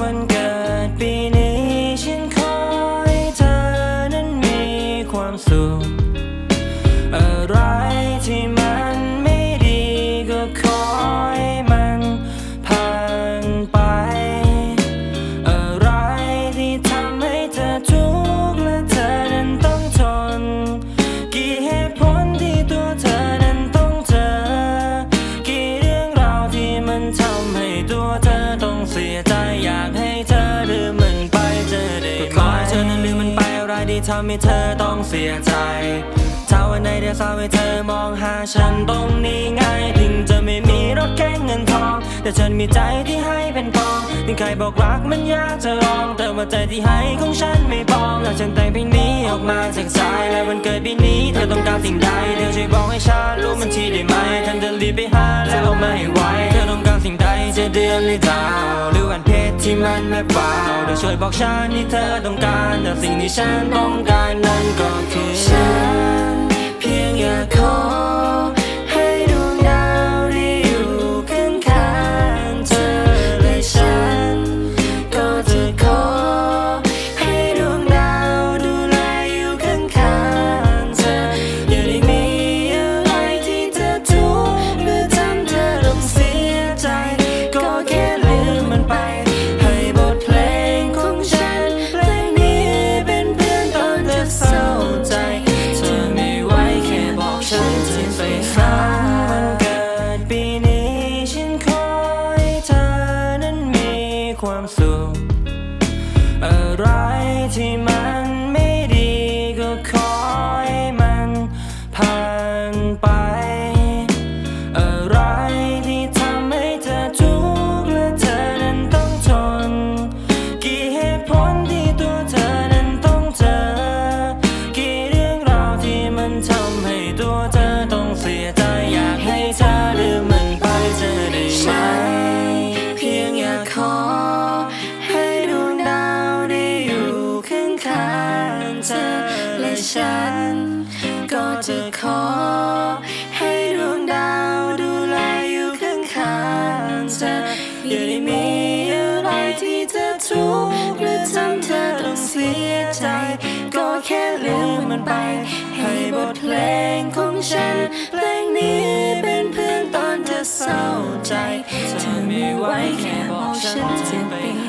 วันเกิดปีนี้ ฉันขอให้เธอนั้นมีความสุข อะไรที่มันไม่ดีก็ขอ อยากให้เธอลืมมันไปจะได้ไหมขอให้เธอนั้นลืมมันไปอะไรที่ทำให้เธอต้องเสียใจถ้าวันไหนเดียวสาวให้เธอมองหาฉันตรงนี้ไงถึงจะไม่มีรถแก่งเงินทอง แต่ฉันมีใจที่ให้เป็นกองถึงใครบอกรักมันยากจะลอง แต่ว่าใจที่ให้ของฉันไม่ปองแล้วฉันแต่งเพลงนี้ออกมาจากใจและวันเกิดปีนี้เธอต้องการสิ่งใดเธอช่วยบอกให้ฉันรู้มันทีได้ไหมฉันจะรีบไปหาและเอามาให้ไว จะเดือนหรือดาวหรือวันเพชรที่มันไม่เปล่าเธอช่วยบอกฉันที่เธอต้องการแต่สิ่งที่ฉันต้องการนั้นก็คือฉันเพียงอยากขอ ไรที่มัน เธอและฉัน ก็จะขอ ให้ดวงดาวดูแลอยู่ข้างข้างเธออย่าได้มีอะไรที่เธอทุกข์หรือทำเธอต้องเสียใจ ก็แค่ลืมมันไป ให้บทเพลงของฉัน เพลงนี้เป็นเพื่อนตอนเธอเศร้าใจ เธอไม่ไหวแค่บอกฉันจะไป